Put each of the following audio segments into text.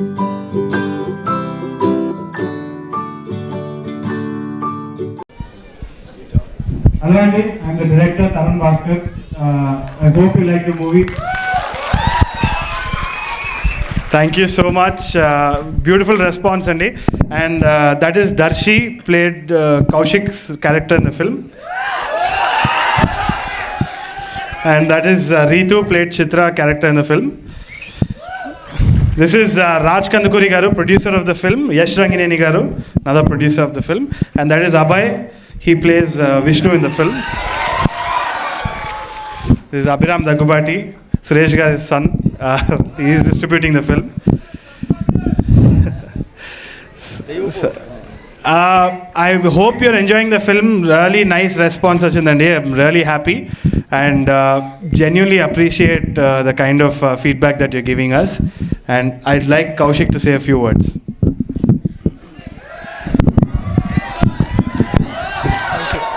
Hello, Andy. I'm the director, Tarun Bhaskar. Uh, I hope you like the movie. Thank you so much. Uh, beautiful response, Andy. And uh, that is Darshi, played uh, Kaushik's character in the film. And that is uh, Ritu, played Chitra character in the film. This is uh, Raj Kandukuri Garu, producer of the film. Yash Rangineni Garu, another producer of the film. And that is Abhay. He plays uh, Vishnu in the film. This is Abhiram Dagubati, Suresh Garu's son. Uh, he is distributing the film. So, uh, I hope you're enjoying the film. Really nice response, Sachindandi. I'm really happy and uh, genuinely appreciate uh, the kind of uh, feedback that you're giving us. And I'd like Kaushik to say a few words.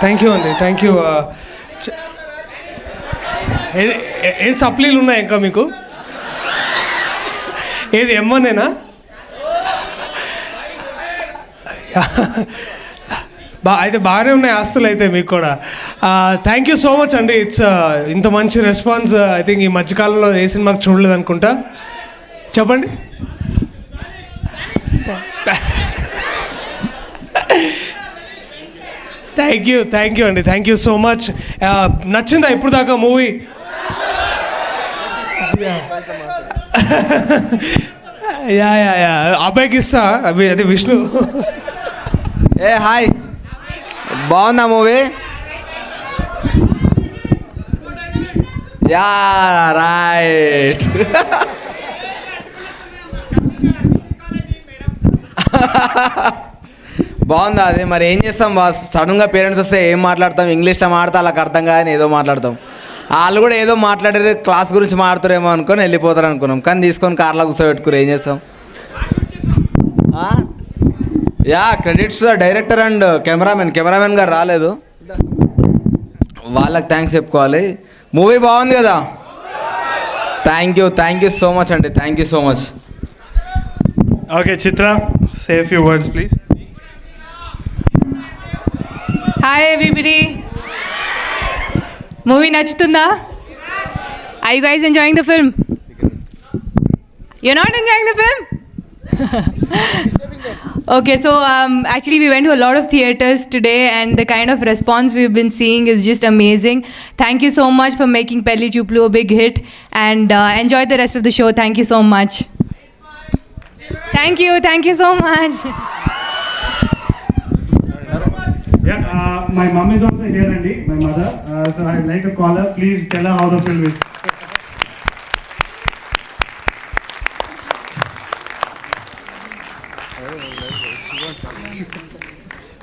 Thank you అండి thank you ఏది సప్లీలు ఉన్నాయి ఇంకా మీకు ఏది ఎమ్మనేనా బా అయితే బాగానే ఉన్నాయి ఆస్తులు అయితే మీకు కూడా. థ్యాంక్ యూ సో మచ్ అండి. ఇట్స్ ఇంత మంచి రెస్పాన్స్ ఐ థింక్ ఈ మధ్యకాలంలో ఏ సినిమాకి చూడలేదు అనుకుంటా. చెప్పండి. థ్యాంక్ యూ థ్యాంక్ యూ అండి. థ్యాంక్ యూ సో మచ్ నచ్చిందా ఇప్పుడు దాకా మూవీ? యా యా యా అబ్బాయికి ఇస్తా. అవి అదే విష్ణు. ఏ హాయ్. బాగుందా మూవీ? Yeah right. బాగుందా అది? మరి ఏం చేస్తాం బాస్ సడన్గా పేరెంట్స్ వస్తే ఏం మాట్లాడతాం? ఇంగ్లీష్లో మాట్లాడతా వాళ్ళకి అర్థం కాదని ఏదో మాట్లాడతాం. వాళ్ళు కూడా ఏదో మాట్లాడారు క్లాస్ గురించి మాట్లాడతారేమో అనుకొని వెళ్ళిపోతారు అనుకున్నాం కానీ తీసుకొని కార్లో కూర్చోబెట్టుకురు ఏం చేస్తాం? Yeah credits director and cameraman cameraman గారు రాలేదు. వాళ్ళకి థ్యాంక్స్ చెప్పుకోవాలి. మూవీ బాగుంది కదా? Thank you thank you so much అండి. Thank you so much Chitra, say a few words, please. Hi everybody movie నచ్చుతుందా? I you guys enjoying the film you not enjoying the film okay so um, actually we went to a lot of theaters today and the kind of response we've been seeing is just amazing thank you so much for making pelli chuplu a big hit and uh, enjoy the rest of the show thank you so much thank you thank you so much Yeah, uh, my mom is also here, Andy, my mother. Uh, so I'd like to call her. Please tell her how the film is.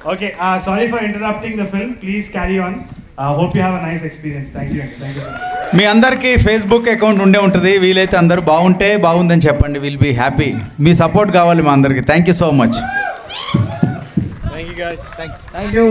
Okay, uh, sorry for interrupting the film. Please carry on. Uh, hope you have a nice experience. Thank you. Andy. Thank you. so much. మీ అందరికీ Facebook account ఉండే ఉంటుంది వీలైతే అందరూ బాగుంటే బాగుందని చెప్పండి will be happy మీ సపోర్ట్ కావాలి మా అందరికీ thank you so much Thank you, guys. Thanks thank you